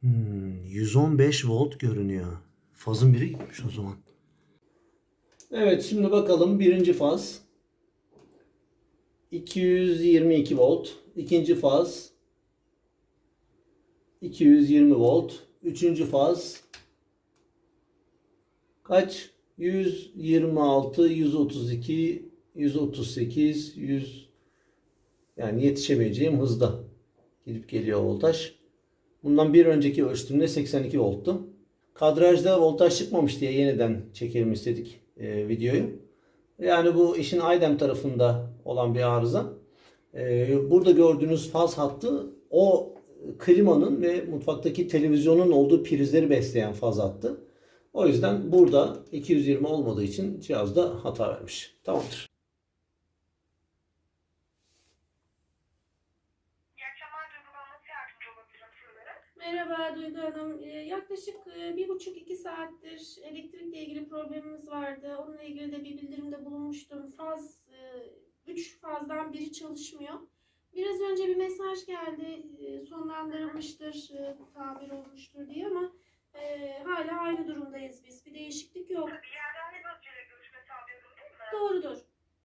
Hmm, 115 volt görünüyor. Fazın biri gitmiş o zaman. Evet şimdi bakalım birinci faz 222 volt. ikinci faz 220 volt. Üçüncü faz kaç? 126, 132, 138, 100 yani yetişemeyeceğim hızda gidip geliyor voltaj. Bundan bir önceki ölçtüğümde 82 volttu. Kadrajda voltaj çıkmamış diye yeniden çekelim istedik e, videoyu. Yani bu işin Aydem tarafında olan bir arıza. E, burada gördüğünüz faz hattı o klimanın ve mutfaktaki televizyonun olduğu prizleri besleyen faz hattı. O yüzden burada 220 olmadığı için cihazda hata vermiş. Tamamdır. Merhaba Duygu Hanım. Ee, Yaklaşık e, bir buçuk iki saattir elektrikle ilgili problemimiz vardı. Onunla ilgili de bir bildirimde bulunmuştum. Faz, e, üç fazdan biri çalışmıyor. Biraz önce bir mesaj geldi. e, Sonlandırılmıştır, tamir olmuştur diye ama hala aynı durumdayız biz. Bir değişiklik yok. Doğrudur.